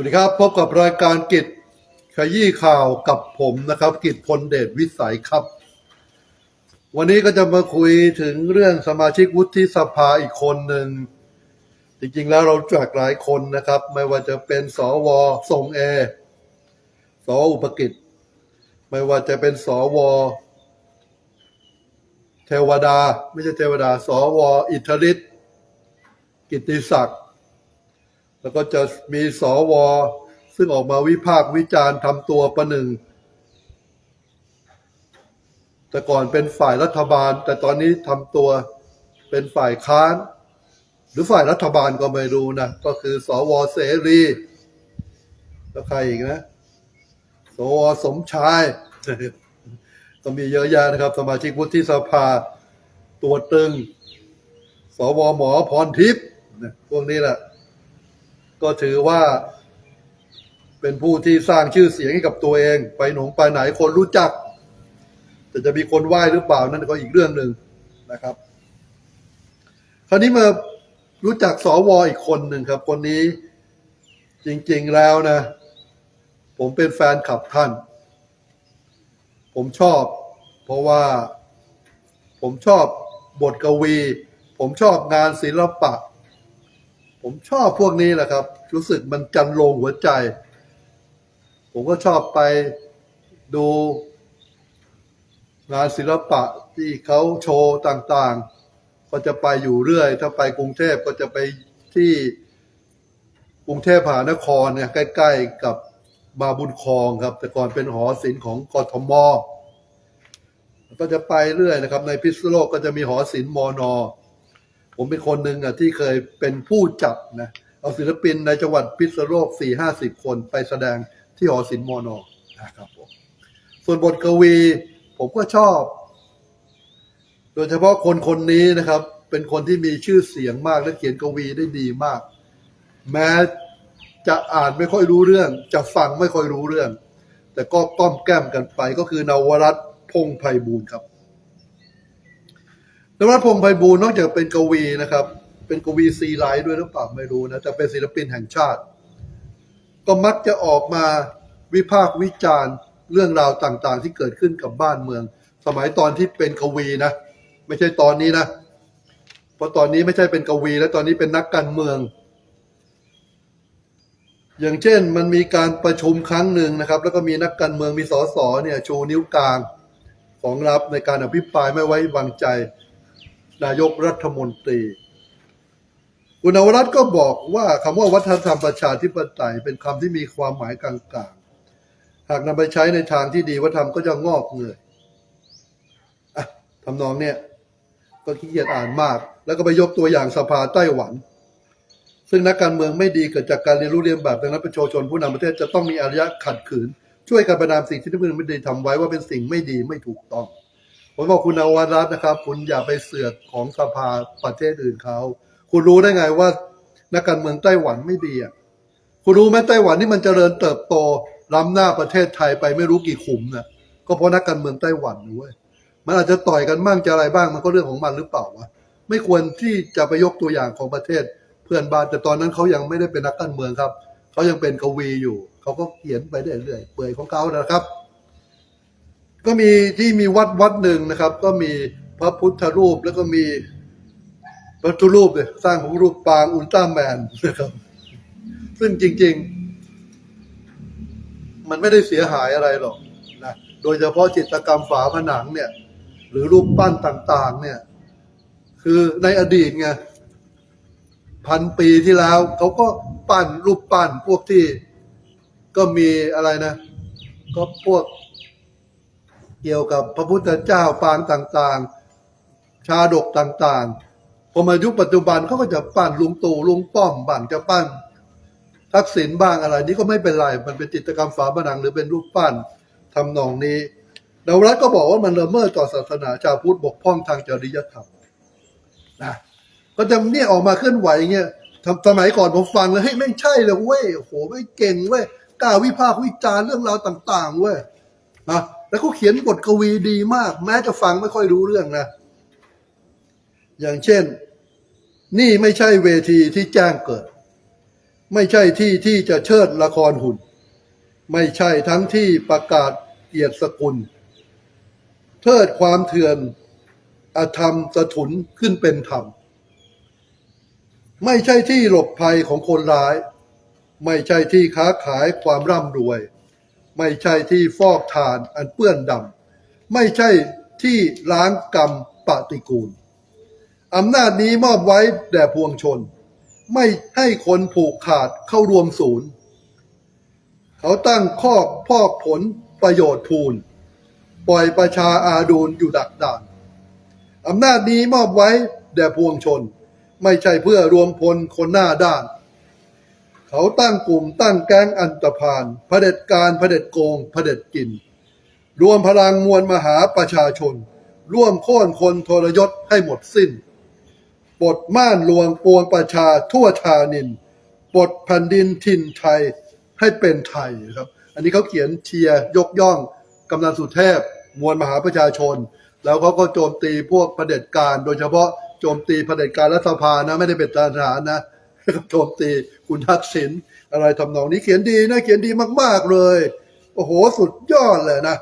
วัสดีครับพบกับรายการกิจขยี้ข่าวกับผมนะครับ กิจพลเดชวิสัยครับ วันนี้ก็จะมาคุยถึงเรื่องสมาชิกวุฒิสภาอีกคนหนึ่ง จริงๆแล้วเราจากหลายคนนะครับ ไม่ว่าจะเป็นสวทรงเอสวอุปกิจ ไม่ว่าจะเป็นสวเทวดา ไม่ใช่เทวดา สวอิทธิฤทธิ์กิตติศักดิ์ แล้วก็จะมีสวซึ่งออกมาวิพากษ์วิจารณ์ทำตัวประหนึ่ง แต่ก่อนเป็นฝ่ายรัฐบาล แต่ตอนนี้ทำตัวเป็นฝ่ายค้าน หรือฝ่ายรัฐบาลก็ไม่รู้นะ ก็คือสวเสรีแล้วใครอีกนะสวสมชายก็มีเยอะแยะนะครับ สมาชิกวุฒิสภา ตัวตึง สวหมอพรทิพย์นะพวกนี้แหละ ก็ถือว่า เป็นผู้ที่สร้างชื่อเสียงให้กับตัวเอง ไปหนงไปไหนคนรู้จัก แต่จะมีคนไหว้หรือเปล่านั่นก็อีกเรื่องหนึ่งนะครับ คราวนี้มารู้จักสวอีกคนหนึ่งครับ คนนี้จริง ๆแล้วนะ ผมเป็นแฟนคลับท่าน ผมชอบ เพราะว่าผมชอบบทกวี ผมชอบงานศิลปะ ผมชอบพวกนี้แหละครับ รู้สึกมันจันลงหัวใจ ผมก็ชอบไปดูงานศิลปะที่เขาโชว์ต่างๆ ก็จะไปอยู่เรื่อย ถ้าไปกรุงเทพก็จะไปที่กรุงเทพมหานครเนี่ยใกล้ๆกับมาบุญคลองครับ แต่ก่อนเป็นหอศิลป์ของกทมก็จะไปเรื่อยนะครับ ในพิษณุโลกก็จะมีหอศิลป์มอนอ ผมเป็นคนหนึ่งอะที่เคยเป็นผู้จัดนะเอาศิลปินในจังหวัดพิษณุโลกสี่ห้าสิบคนไปแสดงที่หอศิลป์มอนอนะครับผมส่วนบทกวี ผมก็ชอบ โดยเฉพาะคนคนนี้นะครับ เป็นคนที่มีชื่อเสียงมากและเขียนกวีได้ดีมาก แม้จะอ่านไม่ค่อยรู้เรื่อง จะฟังไม่ค่อยรู้เรื่อง แต่ก็ก้อมแก้มกันไปก็คือนวรัตพงไพบูลย์ครับ นวัตพงษ์ไพบูลนอกจากเป็นกวีนะครับ เป็นกวีซีไลด้วยหรือเปล่าไม่รู้นะแต่เป็นศิลปินแห่งชาติ ก็มักจะออกมาวิพากษ์วิจารณ์เรื่องราวต่างๆ ที่เกิดขึ้นกับบ้านเมือง สมัยตอนที่เป็นกวีนะ ไม่ใช่ตอนนี้นะ เพราะตอนนี้ไม่ใช่เป็นกวี แล้วตอนนี้เป็นนักการเมือง อย่างเช่นมันมีการประชุมครั้งหนึ่งนะครับ แล้วก็มีนักการเมืองมีสสเนี่ยชูนิ้วกลางของรับในการอภิปรายไม่ไว้วางใจ นายกรัฐมนตรี คุณนวรัตน์ก็บอกว่าคำว่าวัฒนธรรมประชาธิปไตยเป็นคำที่มีความหมายกลางๆ หากนำไปใช้ในทางที่ดีวัฒนธรรมก็จะงอกเงยทำนองเนี่ยก็ขี้เกียจอ่านมาก แล้วก็ไปยกตัวอย่างสภาไต้หวัน ซึ่งนักการเมืองไม่ดีเกิดจากการเรียนรู้เรียนแบบดังนั้นประชาชนผู้นำประเทศจะต้องมีอารยะขัดขืน ช่วยกันประนามสิ่งที่นักการเมืองไม่ดีทำไว้ว่าเป็นสิ่งไม่ดีไม่ถูกต้อง ผมบอกคุณนวรัตน์นะครับ คุณอย่าไปเสือกของสภาประเทศอื่นเขา คุณรู้ได้ไงว่า นักการเมืองไต้หวันไม่ดีอะคุณรู้ไหมไต้หวันนี่มันเจริญเติบโตล้ำหน้าประเทศไทยไปไม่รู้กี่ขุมนะก็เพราะนักการเมืองไต้หวันนะเว้ยมันอาจจะต่อยกันบ้างจะอะไรบ้างมันก็เรื่องของมันหรือเปล่าวะไม่ควรที่จะไปยกตัวอย่างของประเทศเพื่อนบ้านแต่ตอนนั้นเขายังไม่ได้เป็นนักการเมืองครับเขายังเป็นกวีอยู่เขาก็เขียนไปเรื่อยๆเปื่อยของเขานะครับ ก็มีที่มีวัดวัดหนึ่งนะครับ ก็มีพระพุทธรูปแล้วก็มีพระพุทธรูปเนี่ยสร้างของรูปปางอุลตร้าแมนนะครับ ซึ่งจริง ๆ มันไม่ได้เสียหายอะไรหรอกนะโดยเฉพาะจิตรกรรมฝาผนังเนี่ย หรือรูปปั้นต่าง ๆ เนี่ย คือในอดีตไงพันปีที่แล้วเขาก็ปั้นรูปปั้นพวกที่ก็มีอะไรนะ ก็พวก เกี่ยวกับพระพุทธเจ้าปางต่างๆ ชาดกต่างๆ พอมายุคปัจจุบันเขาก็จะปั้นลุงตู่ลุงป้อมบ้างจะปั้นทักษิณบ้างอะไร นี่ก็ไม่เป็นไร มันเป็นจิตกรรมฝาผนังหรือเป็นรูปปั้นทำนองนี้นวรัตก็บอกว่ามันละเมิดต่อศาสนาชาวพุทธบกพร่องทางจริยธรรมนะก็จะเนี่ยออกมาเคลื่อนไหวเงี้ยทำสมัยก่อนผมฟังแล้วเฮ้ยไม่ใช่เลยเว้ยโหไม่เก่งเว้ยกล้าวิพากษ์วิจารณ์เรื่องราวต่าง ๆ เว้ยนะ แล้วเขาเขียนบทกวีดีมาก แม้จะฟังไม่ค่อยรู้เรื่องนะ อย่างเช่น นี่ไม่ใช่เวทีที่แจ้งเกิด ไม่ใช่ที่ที่จะเชิดละครหุ่น ไม่ใช่ทั้งที่ประกาศเกียรติสกุล เทิดความเถื่อนอธรรมสถุนขึ้นเป็นธรรม ไม่ใช่ที่หลบภัยของคนร้าย ไม่ใช่ที่ค้าขายความร่ำรวย ไม่ใช่ที่ฟอกทานอันเปื้อนดำไม่ใช่ที่ล้างกรรมปฏิกูลอำนาจนี้มอบไว้แด่พวงชน ไม่ให้คนผูกขาดเข้ารวมศูนย์ เขาตั้งข้อพอกผลประโยชน์พูน ปล่อยประชาอาดูลอยู่ดักดานอำนาจนี้มอบไว้แด่พวงชน ไม่ใช่เพื่อรวมพลคนหน้าด้าน เขาตั้งกลุ่มตั้งแก๊งอันตรพานเผด็จการเผด็จโกงเผด็จกิน รวมพลังมวลมหาประชาชน ร่วมโค่นคนทรยศให้หมดสิ้นปลดม่านลวงปวงประชาทั่วชานินปลดแผ่นดินถิ่นไทยให้เป็นไทยครับ อันนี้เขาเขียนเชียร์ยกย่องกำนันสุเทพ มวลมหาประชาชน แล้วเขาก็โจมตีพวกเผด็จการ โดยเฉพาะโจมตีเผด็จการรัฐสภานะไม่ได้เป็นทหารนะ โจมตีคุณทักษิณอะไรทำนองนี้เขียนดีนะเขียนดีมาก ๆ เลย โอ้โหสุดยอดเลยนะ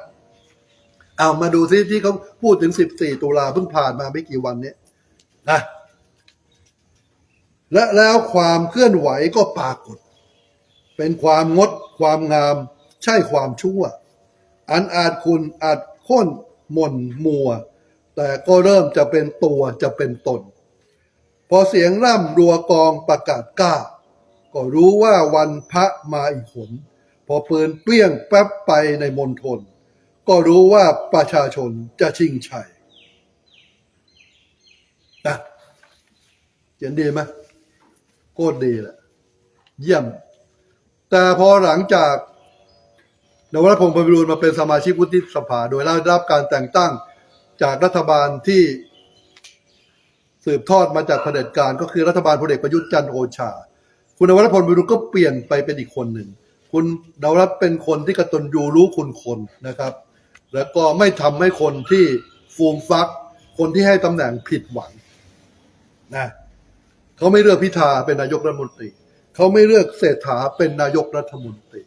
เอามาดูซิที่เขาพูดถึง 14 ตุลาเพิ่งผ่านมาไม่กี่วันนี้นะและแล้วความเคลื่อนไหวก็ปรากฏ เป็นความงดความงาม ใช่ความชั่ว อันอาจคุณอาจโค่นหม่นมัว แต่ก็เริ่มจะเป็นตัวจะเป็นตน พอเสียงร่ำรัวกองประกาศกล้า ก็รู้ว่าวันพระมาอีกหน พอปืนเปรี้ยงแป๊บไปในมณฑลก็รู้ว่าประชาชนจะชิงชัยนะเขียนดีไหมโคตรดีแหละ เยี่ยม แต่พอหลังจากนวรัตนพงศ์พรมรูลมาเป็นสมาชิกวุฒิสภา โดยได้รับการแต่งตั้งจากรัฐบาลที่ สืบทอดมาจากเผด็จการก็คือรัฐบาลพลเอกประยุทธ์จันทร์โอชา คุณนวรัตน์พงศ์พรหมวิรูลก็เปลี่ยนไปเป็นอีกคนหนึ่ง คุณนวรัตน์เป็นคนที่กระตนยูรู้คุณคนนะครับ แล้วก็ไม่ทำให้คนที่ฟูมฟัก คนที่ให้ตำแหน่งผิดหวังนะเขาไม่เลือกพิธาเป็นนายกรัฐมนตรีเขาไม่เลือกเศรษฐาเป็นนายกรัฐมนตรี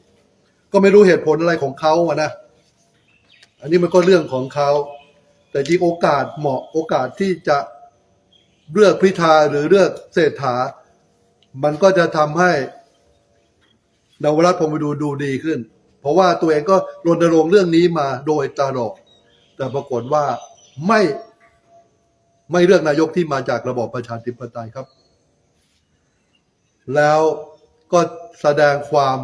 ก็ไม่รู้เหตุผลอะไรของเขาอะนะ อันนี้มันก็เรื่องของเขาแต่จริงโอกาสเหมาะโอกาสที่จะ เลือกพิธาหรือเลือกเศรษฐา มันก็จะทำให้นวรัตน์พงศ์วิดูดูดีขึ้น เพราะว่าตัวเองก็รณรงค์เรื่องนี้มาโดยตลอดแต่ปรากฏว่าไม่ไม่เลือกนายกที่มาจากระบอบประชาธิปไตยครับ แล้วก็แสดงความ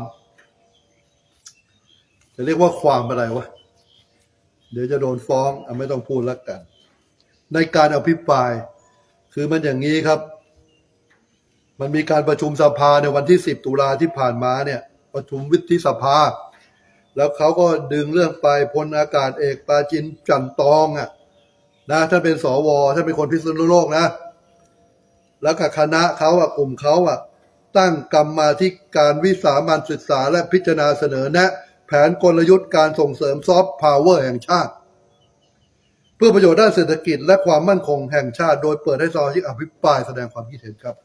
จะเรียกว่าความอะไรวะ เดี๋ยวจะโดนฟ้องอะไม่ต้องพูดแล้วกัน ในการอภิปราย คือมันอย่างนี้ครับ มันมีการประชุมสภาในวันที่10ตุลาที่ผ่านมาเนี่ยประชุมวิทยสภา แล้วเขาก็ดึงเรื่องไปพลอากาศเอกปาจินจันตองอะนะท่านเป็นสวท่านเป็นคนพิษณุโลกนะ แล้วกับคณะเขาอะกลุ่มเขาอะตั้งกรรมาธิการวิสามันศึกษาและพิจารณาเสนอแนะ แผนกลยุทธ์การส่งเสริมซอฟต์พาวเวอร์แห่งชาติ เพื่อประโยชน์ด้านเศรษฐกิจและความมั่นคงแห่งชาติ โดยเปิดให้สมาชิกอภิปรายแสดงความคิดเห็นครับ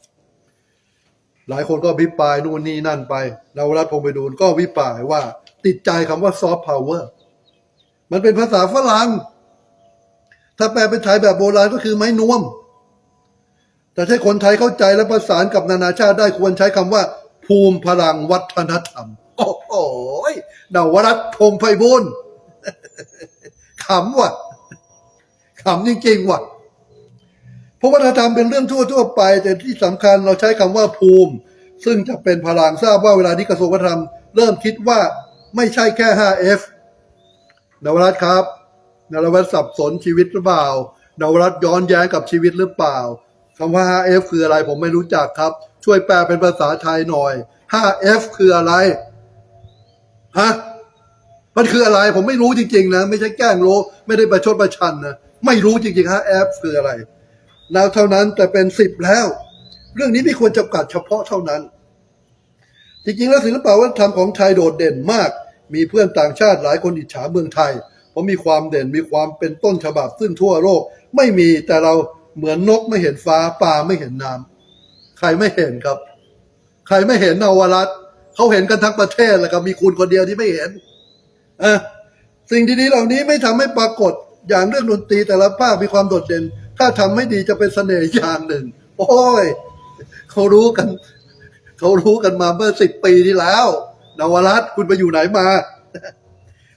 หลายคนก็อภิปรายนู่นนี่นั่นไปนวรัตพงไปดูก็วิปรายว่า ติดใจคำว่าซอฟต์พาวเวอร์มันเป็นภาษาฝรั่งถ้าแปลเป็นไทยแบบโบราณก็คือไม้นวม แต่ให้คนไทยเข้าใจและประสานกับนานาชาติได้ควรใช้คำว่า ภูมิพลังวัฒนธรรม โอ้โหนวรัตพงไพบูลขำว่ะ ขำจริงๆว่ะเพราะวัฒนธรรมเป็นเรื่องทั่วๆไป แต่ที่สำคัญเราใช้คำว่าภูมิ ซึ่งจะเป็นพลังทราบว่าเวลานี้กระทรวงวัฒนธรรม เริ่มคิดว่าไม่ใช่แค่ 5F นวรัตครับ นวรัตสับสนชีวิตหรือเปล่านวรัตย้อนแย้งกับชีวิตหรือเปล่าคำว่า 5F คืออะไรผมไม่รู้จักครับ ช่วยแปลเป็นภาษาไทยหน่อย 5F คืออะไรฮะมันคืออะไรผมไม่รู้จริงๆนะ ไม่ใช่แกล้งรู้ ไม่ได้ประชดประชันนะ ไม่รู้จริงๆ 5F คืออะไร แล้วเท่านั้นแต่เป็นสิบแล้ว เรื่องนี้ไม่ควรจำกัดเฉพาะเท่านั้น จริงๆ แล้วศิลปวัฒนธรรมของไทยโดดเด่นมาก มีเพื่อนต่างชาติหลายคนอิจฉาเมืองไทย เพราะมีความเด่นมีความเป็นต้นฉบับซึ่งทั่วโลกไม่มีแต่เราเหมือนนกไม่เห็นฟ้าปลาไม่เห็นน้ำใครไม่เห็นครับ ใครไม่เห็นนวรัตเขาเห็นกันทั้งประเทศแหละครับมีคุณคนเดียวที่ไม่เห็นอะสิ่งดีๆเหล่านี้ไม่ทำให้ปรากฏ อย่างเรื่องดนตรีแต่ละภาคมีความโดดเด่น ถ้าทำไม่ดีจะเป็นเสน่ห์อย่างหนึ่ง โอ้ยเขารู้กันเขารู้กันมาเมื่อสิบปีที่แล้วนวรัตคุณไปอยู่ไหนมา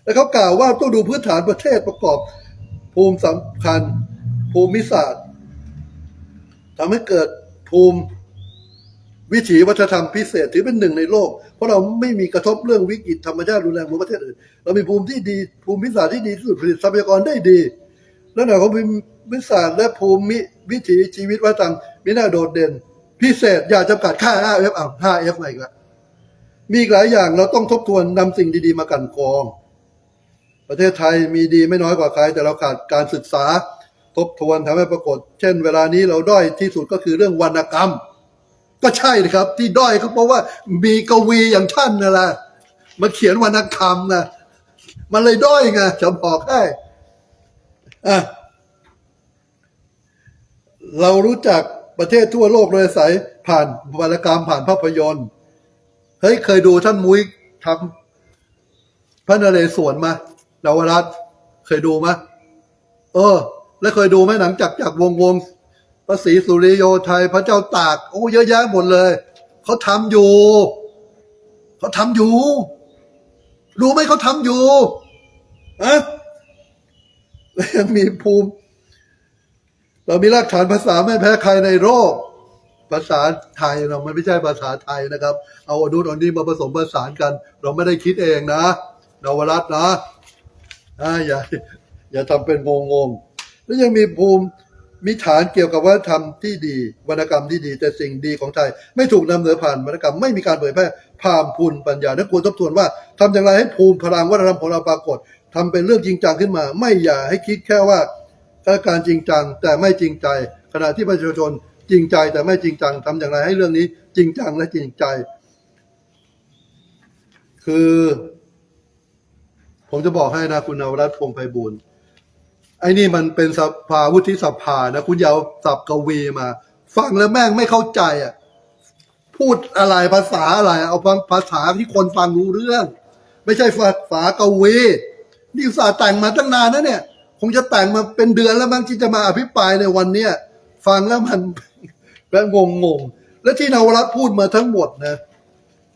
แล้วเขากล่าวว่าต้องดูพื้นฐานประเทศประกอบ ภูมิสำคัญ ภูมิศาสตร์ทำให้เกิดภูมิ วิถีวัฒนธรรมพิเศษถือเป็นหนึ่งในโลก เพราะเราไม่มีกระทบเรื่องวิกฤตธรรมชาติรุนแรงเหมือนประเทศอื่น เรามีภูมิที่ดีภูมิศาสตร์ที่ดีที่สุดผลิตทรัพยากรได้ดีและหน่วยของภูมิศาสตร์และภูมิวิถีชีวิตวัฒนธรรมมีหน้าโดดเด่น พิเศษอย่าจำกัดค่า 5F อะ 5F มาอีกแล้วมีอีกหลายอย่างเราต้องทบทวนนำสิ่งดีๆมากันกอง ประเทศไทยมีดีไม่น้อยกว่าใคร แต่เราขาดการศึกษา ทบทวนทำให้ปรากฏ เช่น เวลานี้เราด้อยที่สุดก็คือเรื่องวรรณกรรม ก็ใช่นะครับ ที่ด้อยก็เพราะว่ามีกวีอย่างท่านนั่นแหละมาเขียนวรรณกรรมนะมันเลยด้อยไงจะบอกให้อะเรารู้จักประเทศทั่วโลกโดยอายผ่านวรรณกรรมผ่านภาพยนตร์เฮ้ยเคยดูท่านมุ้ยทำพระนเรศวรมานวรัตน์เคยดูไหมเออ แล้วเคยดูไหมหนังจากจากวงวง พระศรีสุริโยไทยพระเจ้าตาก โอ้เยอะแยะหมดเลย เขาทำอยู่ เขาทำอยู่ รู้ไหมเขาทำอยู่อะแล้วยังมีภูมิ เรามีรากฐานภาษาไม่แพ้ใครในโลกภาษาไทยเรามันไม่ใช่ภาษาไทยนะครับ เอาอนุนอันนี้มาผสมผสานกัน เราไม่ได้คิดเองนะนวรัตน์นะอ่าอย่าอย่าทำเป็นงงงแล้วยังมีภูมิ มีฐานเกี่ยวกับวัฒนธรรมที่ดีวรรณกรรมที่ดี แต่สิ่งดีของไทย ไม่ถูกนำเหนือผ่านวรรณกรรมไม่มีการเผยแพร่พามพูนปัญญาและควรทบทวนว่าทำอย่างไรให้ภูมิพลังวัฒนธรรมของเราปรากฏทำเป็นเรื่องจริงจังขึ้นมา ไม่อย่าให้คิดแค่ว่าการจริงจังแต่ไม่จริงใจ ขณะที่ประชาชนจริงใจแต่ไม่จริงจังทำอย่างไรให้เรื่องนี้จริงจังและจริงใจ คือ ผมจะบอกให้นะคุณนวรัตน์พงไพบูลย์ ไอ้นี่มันเป็นสภาวุฒิสภานะ คุณยาวสับกวีมา ฟังแล้วแม่งไม่เข้าใจอะ พูดอะไรภาษาอะไร เอาฟังภาษาที่คนฟังรู้เรื่อง ไม่ใช่ภาษากวีนี่อุตส่าห์แต่งมาตั้งนานนะเนี่ย คงจะแต่งมาเป็นเดือนแล้วมั้งที่จะมาอภิปรายในวันเนี้ยฟังแล้วมันแบบงงงๆและที่นวรัตพูดมาทั้งหมดนะ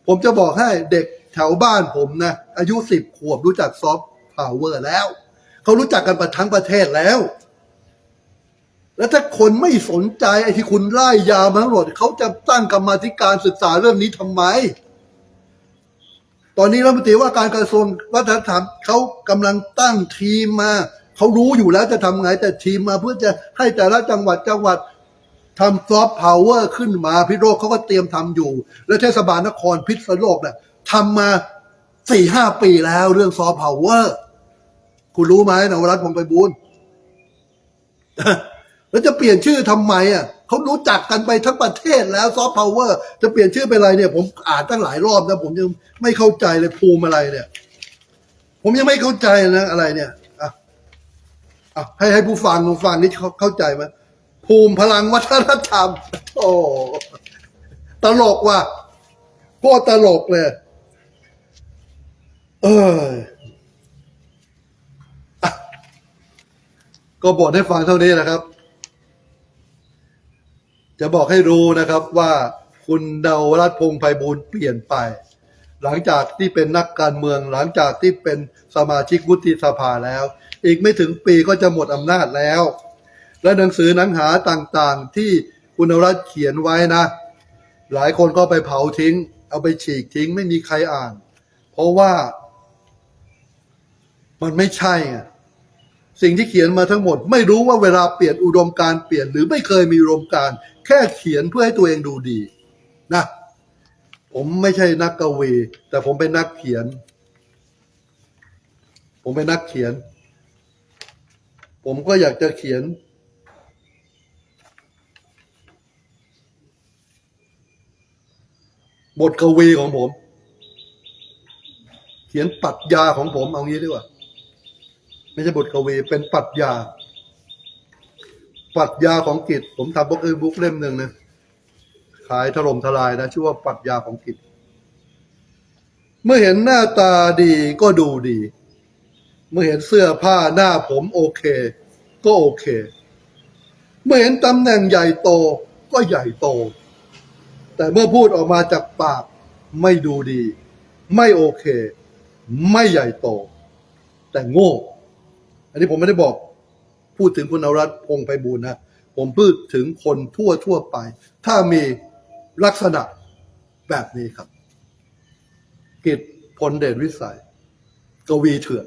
ผมจะบอกให้เด็กแถวบ้านผมนะ อายุสิบขวบรู้จักซอฟต์พาวเวอร์แล้ว เขารู้จักกันประทั้งประเทศแล้ว แล้วถ้าคนไม่สนใจไอ้ที่คุณไล่ยามาทั้งหมดเขาจะตั้งกรรมาธิการศึกษาเรื่องนี้ทำไม ตอนนี้รัฐมนตรีว่าการกระทรวงวัฒนธรรมเขากำลังตั้งทีมมาเขารู้อยู่แล้วจะทำไงแต่ทีมมาเพื่อจะให้แต่ละจังหวัดจังหวัดทำซอฟต์พาวเวอร์ขึ้นมาพิโรกเขาก็เตรียมทำอยู่ แล้วเทศบาลนครพิษณุโลกเนี่ยทำมาสี่ห้าปีแล้วเรื่องซอฟต์พาวเวอร์ คุณรู้ไหมนวรัตน์พงไปบูลแล้วจะเปลี่ยนชื่อทำไมอะเขารู้จักกันไปทั้งประเทศแล้วซอฟต์พาวเวอร์จะเปลี่ยนชื่อเป็นอะไรเนี่ย ผมอ่านตั้งหลายรอบนะผมยังไม่เข้าใจเลยภูมิอะไรเนี่ย ผมยังไม่เข้าใจนะอะไรเนี่ยอะอะให้ให้ผู้ฟังผู้ฟังนี่เขาเข้าใจไหมภูมิพลังวัฒนธรรม โอ้ตลกว่ะโคตรตลกเลย เออ ก็บอกให้ฟังเท่านี้นะครับ จะบอกให้รู้นะครับว่าคุณดาวรัตนพงไพบูลเปลี่ยนไป หลังจากที่เป็นนักการเมืองหลังจากที่เป็นสมาชิกวุฒิสภาแล้ว อีกไม่ถึงปีก็จะหมดอำนาจแล้ว และหนังสือหนังหาต่างๆ ที่คุณดาวรัตนเขียนไว้นะ หลายคนก็ไปเผาทิ้ง เอาไปฉีกทิ้งไม่มีใครอ่าน เพราะว่ามันไม่ใช่ไง สิ่งที่เขียนมาทั้งหมด ไม่รู้ว่าเวลาเปลี่ยนอุดมการเปลี่ยนหรือไม่เคยมีอุดมการ แค่เขียนเพื่อให้ตัวเองดูดีนะผมไม่ใช่นักกวี แต่ผมเป็นนักเขียน ผมเป็นนักเขียน ผมก็อยากจะเขียน บทกวีของผม เขียนปรัชญาของผมเอางี้ดีกว่า ไม่ใช่บทกวีเป็นปรัชญาปรัชญาของกิจ ผมทำบุ๊กบุ๊กเล่มหนึ่งนะขายถล่มทลายนะชื่อว่าปรัชญาของกิจ เมื่อเห็นหน้าตาดีก็ดูดี เมื่อเห็นเสื้อผ้าหน้าผมโอเค ก็โอเค เมื่อเห็นตำแหน่งใหญ่โตก็ใหญ่โต แต่เมื่อพูดออกมาจากปากไม่ดูดี ไม่โอเค ไม่ใหญ่โต แต่โง่ อันนี้ผมไม่ได้บอกพูดถึงคุณนรัตน์พงษ์ไพบูลย์นะผมพูดถึงคนทั่วทั่วไป ถ้ามีลักษณะแบบนี้ครับ กิจพลเดชวิสัย กวีเถื่อน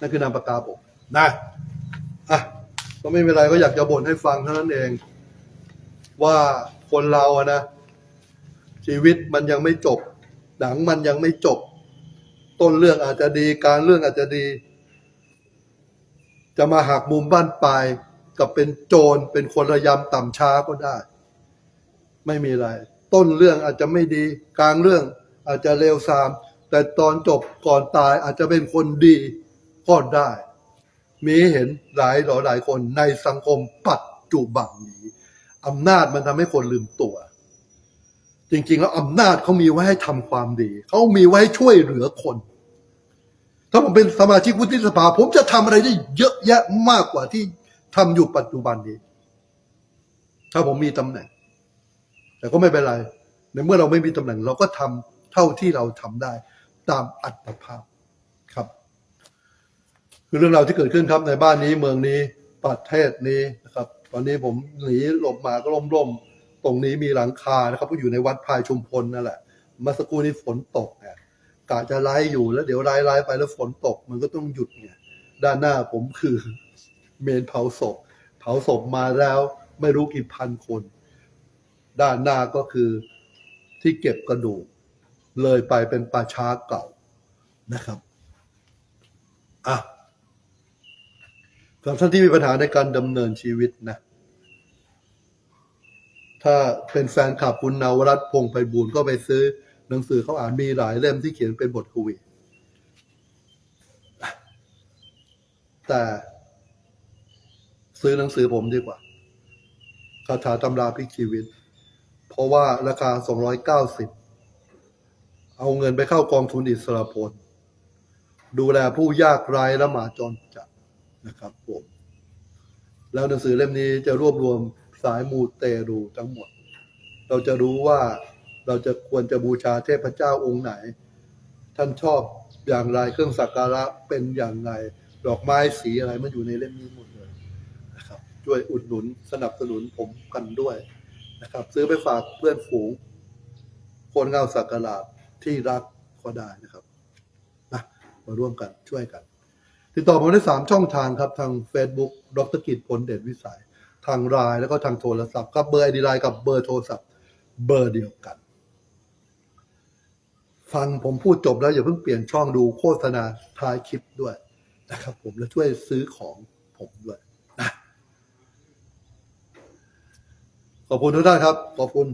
นั่นคือนามปากกาผมนะอะก็ไม่เป็นไรก็อยากจะบ่นให้ฟังเท่านั้นเอง ว่าคนเราอะนะ ชีวิตมันยังไม่จบ หนังมันยังไม่จบ ต้นเรื่องอาจจะดีการเรื่องอาจจะดี จะมาหักมุมบ้านปลายกับเป็นโจรเป็นคนระยำต่ำช้าก็ได้ ไม่มีอะไร ต้นเรื่องอาจจะไม่ดีกลางเรื่องอาจจะเลวทราม แต่ตอนจบก่อนตายอาจจะเป็นคนดีก็ได้ มีเห็นหลายหลายหลายคนในสังคมปัจจุบันนี้อำนาจมันทำให้คนลืมตัว จริงๆ แล้วอำนาจเขามีไว้ให้ทำความดี เขามีไว้ช่วยเหลือคน ถ้าผมเป็นสมาชิกวุฒิสภา ผมจะทำอะไรได้เยอะแยะมากกว่าที่ทำอยู่ปัจจุบันนี้ ถ้าผมมีตำแหน่ง แต่ก็ไม่เป็นไร ในเมื่อเราไม่มีตำแหน่ง เราก็ทำเท่าที่เราทำได้ ตามอัตภาพครับ คือเรื่องราวที่เกิดขึ้นครับ ในบ้านนี้เมืองนี้ประเทศนี้นะครับ ตอนนี้ผมหนีหลบมาก็ร่มๆตรงนี้มีหลังคานะครับก็อยู่ในวัดพายชุมพลนั่นแหละเมื่อสักครู่นี้ฝนตกเนี่ย กะจะไล่อยู่แล้วเดี๋ยวไล่ไล่ไปแล้วฝนตกมันก็ต้องหยุดเนี่ยด้านหน้าผมคือเมนเผาศพ เผาศพมาแล้วไม่รู้กี่พันคน ด้านหน้าก็คือที่เก็บกระดูก เลยไปเป็นป่าช้าเก่านะครับอะสำหรับท่านที่มีปัญหาในการดำเนินชีวิตนะ ถ้าเป็นแฟนคลับคุณนวรัตพงไพบูลก็ไปซื้อ นังสือเขาอ่านมีหลายเล่มที่เขียนเป็นบทกวีแต่ซื้อหนังสือผมดีกว่าคาถาตำราพลิกชีวิต เพราะว่าราคา 290 เอาเงินไปเข้ากองทุนอิสระพล ดูแลผู้ยากไร้และหมาจรจัดนะครับผมแล้วหนังสือเล่มนี้จะรวบรวมสายมูเตรูทั้งหมด เราจะรู้ว่า เราจะควรจะบูชาเทพเจ้าองค์ไหน ท่านชอบอย่างไรเครื่องสักการะเป็นอย่างไรดอกไม้สีอะไรมันอยู่ในเล่มนี้หมดเลยนะครับช่วยอุดหนุนสนับสนุนผมกันด้วยนะครับ ซื้อไปฝากเพื่อนฝูง คนเงาสักการะที่รักก็ได้นะครับนะมาร่วมกันช่วยกัน ติดต่อผมได้สามช่องทางครับ ทาง Facebook ดรกิจพลเดชวิสัย ทางไลน์แล้วก็ทางโทรศัพท์ครับเบอร์ไอดีไลน์กับเบอร์โทรศัพท์เบอร์เดียวกัน ฟังผมพูดจบแล้วอย่าเพิ่งเปลี่ยนช่องดูโฆษณาท้ายคลิปด้วยนะครับ ผมและช่วยซื้อของผมด้วยนะขอบคุณทุกท่านครับ ขอบคุณ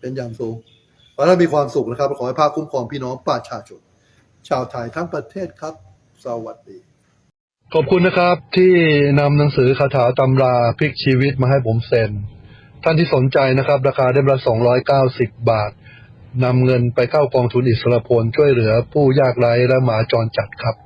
เป็นอย่างสูงขอให้มีความสุขนะครับ ขอให้ภาคคุ้มครองพี่น้องประชาชนชาวไทยทั้งประเทศครับ สวัสดีขอบคุณนะครับที่นำหนังสือคาถาตำราพลิกชีวิตมาให้ผมเซ็น ท่านที่สนใจนะครับ ราคาเล่มละ290 บาท นำเงินไปเข้ากองทุนอิสระพลช่วยเหลือผู้ยากไร้และหมาจรจัดครับ